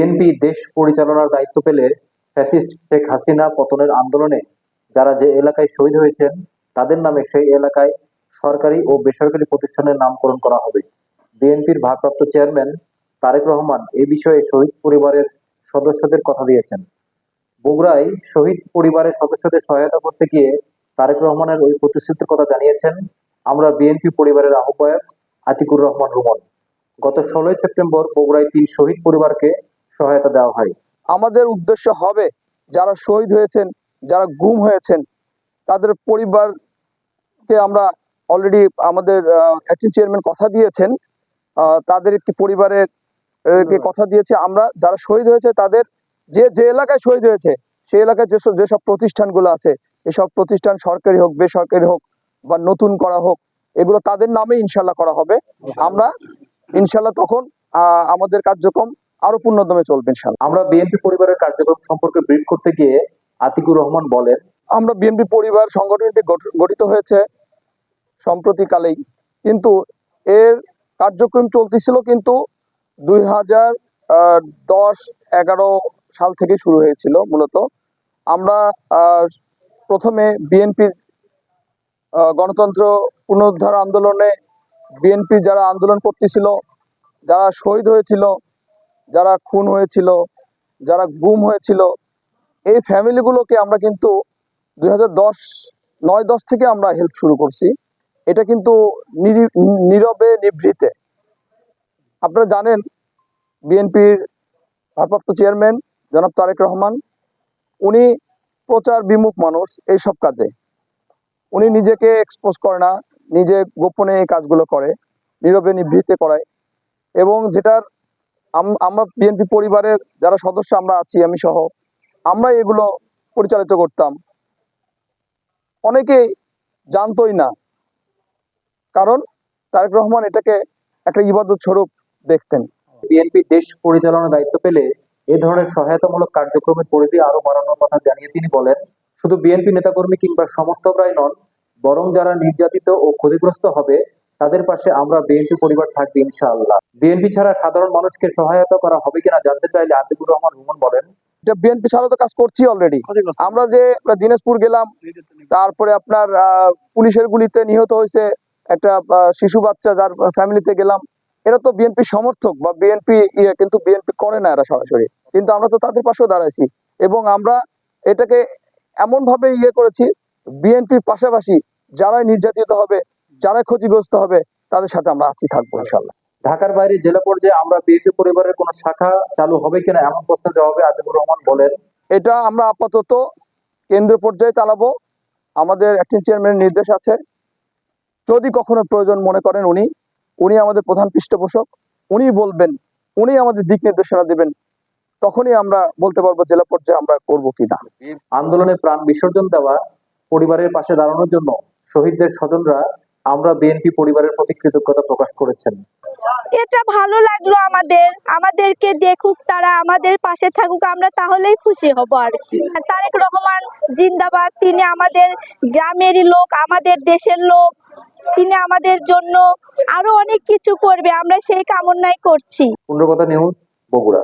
BNP দেশ পরিচালনার দায়িত্ব পেলে ফ্যাসিস্ট শেখ হাসিনা পতনের আন্দোলনে যারা যে এলাকায় শহীদ হয়েছেন, তাদের নামে সেই এলাকায় সরকারি ও বেসরকারি প্রতিষ্ঠানের নামকরণ করা হবে। বিএনপির ভারপ্রাপ্ত চেয়ারম্যান তারেক রহমান এ বিষয়ে শহীদ পরিবারের সদস্যদের কথা দিয়েছেন। বগুড়ায় শহীদ পরিবারের সদস্যদের সহায়তা করতে গিয়ে তারেক রহমানের ওই প্রতিশ্রুতির কথা জানিয়েছেন, আমরা বিএনপি পরিবারের আহ্বায়ক আতিকুর রহমান রুমন। গত ষোলোই সেপ্টেম্বর বগুড়ায় তিন শহীদ পরিবারকে সহায়তা দেওয়া হয়। আমাদের উদ্দেশ্য হবে যারা শহীদ হয়েছেন যারা গুম হয়েছেন তাদের পরিবারকে আমরা অলরেডি আমাদের অ্যাক্টিং চেয়ারম্যান কথা দিয়েছেন। তাদের একটি পরিবারের কথা দিয়েছে। আমরা যারা শহীদ হয়েছে তাদের যে যে এলাকায় শহীদ হয়েছে সেই এলাকায় যেসব যেসব প্রতিষ্ঠানগুলো আছে এসব প্রতিষ্ঠান সরকারি হোক বেসরকারি হোক বা নতুন করা হোক এগুলো তাদের নামে ইনশাল্লাহ করা হবে। আমরা ইনশাল্লাহ তখন আহ, আমাদের কার্যক্রম আরও পূর্ণদমে চলবে ইনশাল্লাহ আমরা বিএনপি পরিবারের কার্যক্রম সম্পর্কে ব্রিফ করতে গিয়ে আতিকুর রহমান বলেন আমরা বিএনপি পরিবার সংগঠনটি গঠ- গঠিত হয়েছে সম্প্রতিকালেই। কিন্তু এর কার্যক্রম চলতেছিল কিন্তু দুই হাজার দশ এগারো সাল থেকে শুরু হয়েছিল মূলত। আমরা আহ, প্রথমে বিএনপির গণতন্ত্র পুনরুদ্ধার আন্দোলনে বিএনপি যারা আন্দোলন করতেছিল যারা শহীদ হয়েছিল যারা খুন হয়েছিল, যারা গুম হয়েছিল, এই ফ্যামিলিগুলোকে আমরা কিন্তু দুই নয় দশ থেকে আমরা হেল্প শুরু করছি। এটা কিন্তু নিরি- নীরবে, নিভৃতে। আপনারা জানেন বিএনপির ভারপ্রাপ্ত চেয়ারম্যান জনাব তারেক রহমান, উনি প্রচার বিমুখ মানুষ এইসব কাজে। উনি নিজেকে এক্সপোজ করে না, নিজে গোপনে এই কাজগুলো করে, নীরবে, নিভৃতে করায়। এবং যেটার আমরা বিএনপি পরিবারের যারা সদস্য আমরা আছি, আমি সহ আমরা এগুলো পরিচালিত করতাম। অনেকেই জানতোই না, কারণ তারেক রহমান এটাকে একটা ইবাদত স্বরূপ দেখতেন। বিএনপি দেশ পরিচালনার দায়িত্ব পেলে এ ধরনের সহায়তামূলক কার্যক্রমের পরিধি আরও বাড়ানোর কথা জানিয়ে তিনি বলেন, শুধু বিএনপি নেতাকর্মী কিংবা সমর্থকরাই নন, বরং যারা নির্যাতিত ও ক্ষতিগ্রস্ত হবে তাদের পাশে আমরা বিএনপি পরিবার থাকবে ইনশাআল্লাহ। বিএনপি ছাড়া সাধারণ মানুষকে সহায়তা করা হবে কিনা জানতে চাইলে আতিকুর রহমান রুমন বলেন। এটা বিএনপি ছাড়া তো কাজ করছি অলরেডি আমরা যে দিনাজপুর গেলাম তারপরে আপনার পুলিশের গুলিতে নিহত হয়েছে একটা শিশু বাচ্চা যার ফ্যামিলিতে গেলাম। এরা তো বিএনপি সমর্থক বা বিএনপি ইয়ে কিন্তু বিএনপি করে না এরা সরাসরি। কিন্তু আমরা তো তাদের পাশেও দাঁড়াইছি। এবং আমরা এটাকে এমন ভাবে ইয়ে করেছি বিএনপির পাশাপাশি যারাই নির্যাতিত হবে যারা ক্ষতিগ্রস্ত হবে তাদের সাথে আমরা আছি থাকব ইনশাল্লাহ ঢাকার বাইরে জেলা পর্যায়ে আমরা বিএনপি পরিবারের কোন শাখা চালু হবে কিনা এমন প্রশ্নের জবাবে আতিকুর রহমান বলেন। এটা আমরা আপাতত কেন্দ্র পর্যায়ে চালাবো। আমাদের অ্যাক্টিং চেয়ারম্যানের নির্দেশ আছে। যদি কখনো প্রয়োজন মনে করেন উনি উনি আমাদের প্রধান পৃষ্ঠপোষক উনি বলবেন উনি আমাদের দিক নির্দেশনা দেবেন তখনই আমরা বলতে পারব জেলা পর্যায়ে আমরা করব কিনা। আন্দোলনে প্রাণ বিসর্জন দেওয়া পরিবারের পাশে দাঁড়ানোর জন্য শহীদদের স্বজনরা আমরা বিএনপি পরিবারের প্রতি কৃতজ্ঞতা প্রকাশ করেছেন। এটা ভালো লাগল আমাদের। আমাদেরকে দেখুক তারা আমাদের পাশে থাকুক আমরা তাহলেই খুশি হব আর কি। তারেক রহমান জিন্দাবাদ তিনি আমাদের গ্রামেরই লোক আমাদের দেশের লোক। তিনি আমাদের জন্য আরও অনেক কিছু করবে আমরা সেই কামনাই করছি। পূর্ণকথা নিউজ বগুড়া।